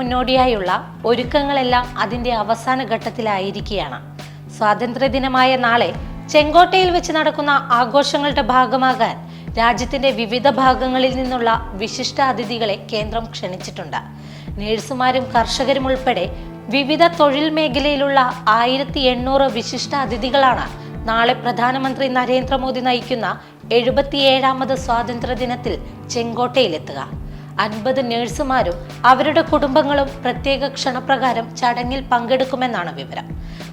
മുന്നോടിയായുള്ള ഒരുക്കങ്ങളെല്ലാം അതിന്റെ അവസാന ഘട്ടത്തിലായിരിക്കുകയാണ്. സ്വാതന്ത്ര്യദിനമായ നാളെ ചെങ്കോട്ടയിൽ വെച്ച് നടക്കുന്ന ആഘോഷങ്ങളുടെ ഭാഗമാകാൻ രാജ്യത്തിന്റെ വിവിധ ഭാഗങ്ങളിൽ നിന്നുള്ള വിശിഷ്ട അതിഥികളെ കേന്ദ്രം ക്ഷണിച്ചിട്ടുണ്ട്. നേഴ്സുമാരും കർഷകരും ഉൾപ്പെടെ വിവിധ തൊഴിൽ മേഖലയിലുള്ള ആയിരത്തി എണ്ണൂറ് വിശിഷ്ട അതിഥികളാണ് നാളെ പ്രധാനമന്ത്രി നരേന്ദ്രമോദി നയിക്കുന്ന എഴുപത്തിയേഴാമത് സ്വാതന്ത്ര്യദിനത്തിൽ ചെങ്കോട്ടയിലെത്തുക. അൻപത് നഴ്സുമാരും അവരുടെ കുടുംബങ്ങളും പ്രത്യേക ക്ഷണപ്രകാരം ചടങ്ങിൽ പങ്കെടുക്കുമെന്നാണ് വിവരം.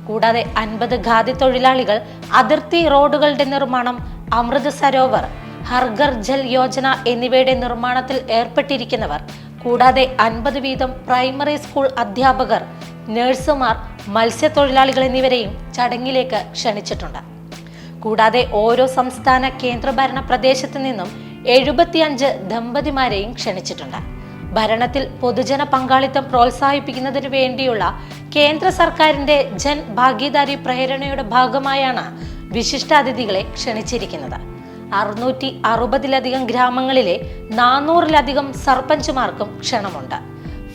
കൂടാതെ അൻപത് ഖാദി തൊഴിലാളികൾ അതിർത്തി റോഡുകളുടെ നിർമ്മാണം അമൃത് സരോവർ ഹർഗർ ജൽ യോജന എന്നിവയുടെ നിർമ്മാണത്തിൽ ഏർപ്പെട്ടിരിക്കുന്നവർ കൂടാതെ അൻപത് വീതം പ്രൈമറി സ്കൂൾ അധ്യാപകർ നഴ്സുമാർ മത്സ്യത്തൊഴിലാളികൾ എന്നിവരെയും ചടങ്ങിലേക്ക് ക്ഷണിച്ചിട്ടുണ്ട്. കൂടാതെ ഓരോ സംസ്ഥാന കേന്ദ്രഭരണ പ്രദേശത്തു നിന്നും എഴുപത്തിയഞ്ച് ദമ്പതിമാരെയും ക്ഷണിച്ചിട്ടുണ്ട്. ഭരണത്തിൽ പൊതുജന പങ്കാളിത്തം പ്രോത്സാഹിപ്പിക്കുന്നതിന് വേണ്ടിയുള്ള കേന്ദ്ര സർക്കാരിന്റെ ജൻ ഭാഗീദാരി പ്രേരണയുടെ ഭാഗമായാണ് വിശിഷ്ടാതിഥികളെ ക്ഷണിച്ചിരിക്കുന്നത്. അറുന്നൂറ്റി അറുപതിലധികം ഗ്രാമങ്ങളിലെ നാനൂറിലധികം സർപഞ്ചുമാർക്കും ക്ഷണമുണ്ട്.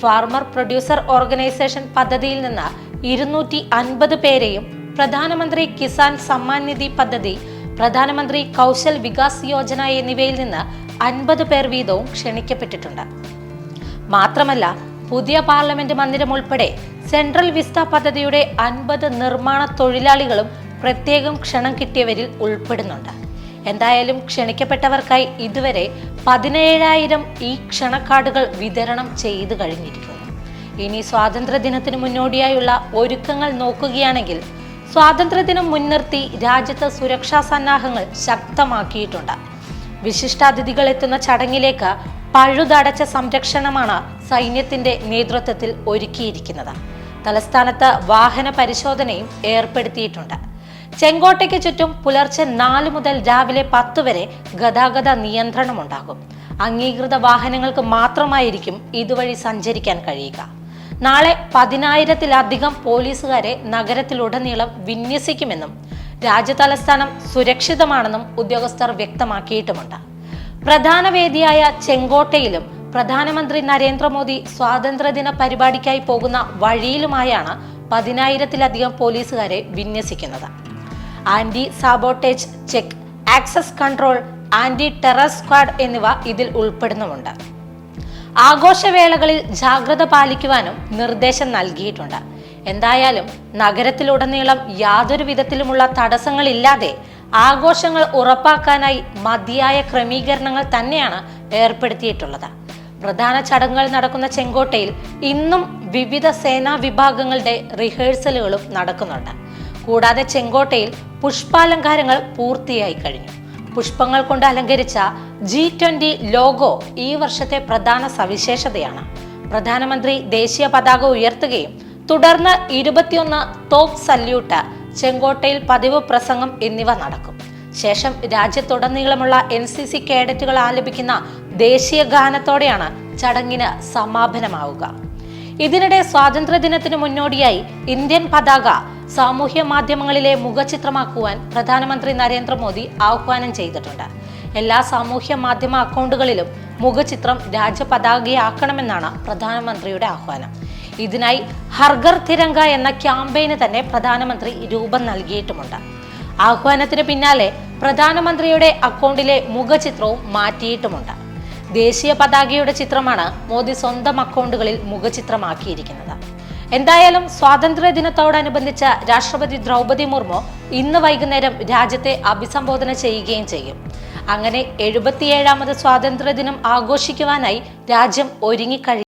ഫാർമർ പ്രൊഡ്യൂസർ ഓർഗനൈസേഷൻ പദ്ധതിയിൽ നിന്ന് ഇരുന്നൂറ്റി അൻപത് പേരെയും പ്രധാനമന്ത്രി കിസാൻ സമ്മാൻ നിധി പദ്ധതി പ്രധാനമന്ത്രി കൗശൽ വികാസ് യോജന എന്നിവയിൽ നിന്ന് അൻപത് പേർ വീതവും ക്ഷണിക്കപ്പെട്ടിട്ടുണ്ട്. മാത്രമല്ല പുതിയ പാർലമെന്റ് മന്ദിരം ഉൾപ്പെടെ സെൻട്രൽ വിസ്ത പദ്ധതിയുടെ അൻപത് നിർമ്മാണ തൊഴിലാളികളും പ്രത്യേകം ക്ഷണം കിട്ടിയവരിൽ ഉൾപ്പെടുന്നുണ്ട്. എന്തായാലും ക്ഷണിക്കപ്പെട്ടവർക്കായി ഇതുവരെ പതിനേഴായിരം ഈ ക്ഷണക്കാർഡുകൾ വിതരണം ചെയ്തു കഴിഞ്ഞിരിക്കുന്നു. ഇനി സ്വാതന്ത്ര്യ സ്വാതന്ത്ര്യദിനത്തിന് മുന്നോടിയായുള്ള ഒരുക്കങ്ങൾ നോക്കുകയാണെങ്കിൽ സ്വാതന്ത്ര്യദിനം മുൻനിർത്തി രാജ്യത്ത് സുരക്ഷാ സന്നാഹങ്ങൾ ശക്തമാക്കിയിട്ടുണ്ട്. വിശിഷ്ടാതിഥികൾ എത്തുന്ന ചടങ്ങിലേക്ക് പഴുതടച്ച സംരക്ഷണമാണ് സൈന്യത്തിന്റെ നേതൃത്വത്തിൽ ഒരുക്കിയിരിക്കുന്നത്. തലസ്ഥാനത്ത് വാഹന പരിശോധനയും ഏർപ്പെടുത്തിയിട്ടുണ്ട്. ചെങ്കോട്ടയ്ക്ക് ചുറ്റും പുലർച്ചെ നാല് മുതൽ രാവിലെ പത്ത് വരെ ഗതാഗത നിയന്ത്രണമുണ്ടാകും. അംഗീകൃത വാഹനങ്ങൾക്ക് മാത്രമായിരിക്കും ഇതുവഴി സഞ്ചരിക്കാൻ കഴിയുക. നാളെ പതിനായിരത്തിലധികം പോലീസുകാരെ നഗരത്തിലുടനീളം വിന്യസിക്കുമെന്നും രാജ്യതലസ്ഥാനം സുരക്ഷിതമാണെന്നും ഉദ്യോഗസ്ഥർ വ്യക്തമാക്കിയിട്ടുമുണ്ട്. പ്രധാന വേദിയായ ചെങ്കോട്ടയിലും പ്രധാനമന്ത്രി നരേന്ദ്രമോദി സ്വാതന്ത്ര്യദിന പരിപാടിക്കായി പോകുന്ന വഴിയിലുമായാണ് പതിനായിരത്തിലധികം പോലീസുകാരെ വിന്യസിക്കുന്നത്. Anti sabotage check access control anti terror squad എന്നിവ ഇതിൽ ഉൾപ്പെടുന്നുമുണ്ട്. ആഘോഷവേളകളിൽ ജാഗ്രത പാലിക്കുവാനും നിർദ്ദേശം നൽകിയിട്ടുണ്ട്. എന്തായാലും നഗരത്തിലുടനീളം യാതൊരു വിധത്തിലുമുള്ള തടസ്സങ്ങളില്ലാതെ ആഘോഷങ്ങൾ ഉറപ്പാക്കാനായി മതിയായ ക്രമീകരണങ്ങൾ തന്നെയാണ് ഏർപ്പെടുത്തിയിട്ടുള്ളത്. പ്രധാന ചടങ്ങുകൾ നടക്കുന്ന ചെങ്കോട്ടയിൽ ഇന്നും വിവിധ സേനാ വിഭാഗങ്ങളുടെ റിഹേഴ്സലുകളും നടക്കുന്നുണ്ട്. കൂടാതെ ചെങ്കോട്ടയിൽ പുഷ്പാലങ്കാരങ്ങൾ പൂർത്തിയായി കഴിഞ്ഞു. പുഷ്പങ്ങൾ കൊണ്ട് അലങ്കരിച്ച ജി ട്വന്റി ലോഗോ ഈ വർഷത്തെ പ്രധാന സവിശേഷതയാണ്. പ്രധാനമന്ത്രി ദേശീയ പതാക ഉയർത്തുകയും തുടർന്ന് ഇരുപത്തിയൊന്ന് തോക്ക് സല്യൂട്ട് ചെങ്കോട്ടയിൽ പതിവ് പ്രസംഗം എന്നിവ നടക്കും. ശേഷം രാജ്യത്തുടനീളമുള്ള എൻ സി സി കേഡറ്റുകൾ ആലപിക്കുന്ന ദേശീയ ഗാനത്തോടെയാണ് ചടങ്ങിന് സമാപനമാവുക. ഇതിനിടെ സ്വാതന്ത്ര്യദിനത്തിന് മുന്നോടിയായി ഇന്ത്യൻ പതാക സാമൂഹ്യ മാധ്യമങ്ങളിലെ മുഖചിത്രമാക്കുവാൻ പ്രധാനമന്ത്രി നരേന്ദ്രമോദി ആഹ്വാനം ചെയ്തിട്ടുണ്ട്. എല്ലാ സാമൂഹ്യ മാധ്യമ അക്കൗണ്ടുകളിലും മുഖചിത്രം രാജ്യപതാകയാക്കണമെന്നാണ് പ്രധാനമന്ത്രിയുടെ ആഹ്വാനം. ഇതിനായി ഹർഗർ തിരങ്ക എന്ന ക്യാമ്പയിന് തന്നെ പ്രധാനമന്ത്രി രൂപം നൽകിയിട്ടുമുണ്ട്. ആഹ്വാനത്തിന് പിന്നാലെ പ്രധാനമന്ത്രിയുടെ അക്കൗണ്ടിലെ മുഖചിത്രവും മാറ്റിയിട്ടുമുണ്ട്. ദേശീയ പതാകയുടെ ചിത്രമാണ് മോദി സ്വന്തം അക്കൗണ്ടുകളിൽ മുഖചിത്രമാക്കിയിരിക്കുന്നത്. എന്തായാലും സ്വാതന്ത്ര്യ ദിനത്തോടനുബന്ധിച്ച് രാഷ്ട്രപതി ദ്രൗപദി മുർമു ഇന്ന് വൈകുന്നേരം രാജ്യത്തെ അഭിസംബോധന ചെയ്യുകയും ചെയ്യും. അങ്ങനെ എഴുപത്തിയേഴാമത് സ്വാതന്ത്ര്യ ദിനം ആഘോഷിക്കുവാനായി രാജ്യം ഒരുങ്ങിക്കഴി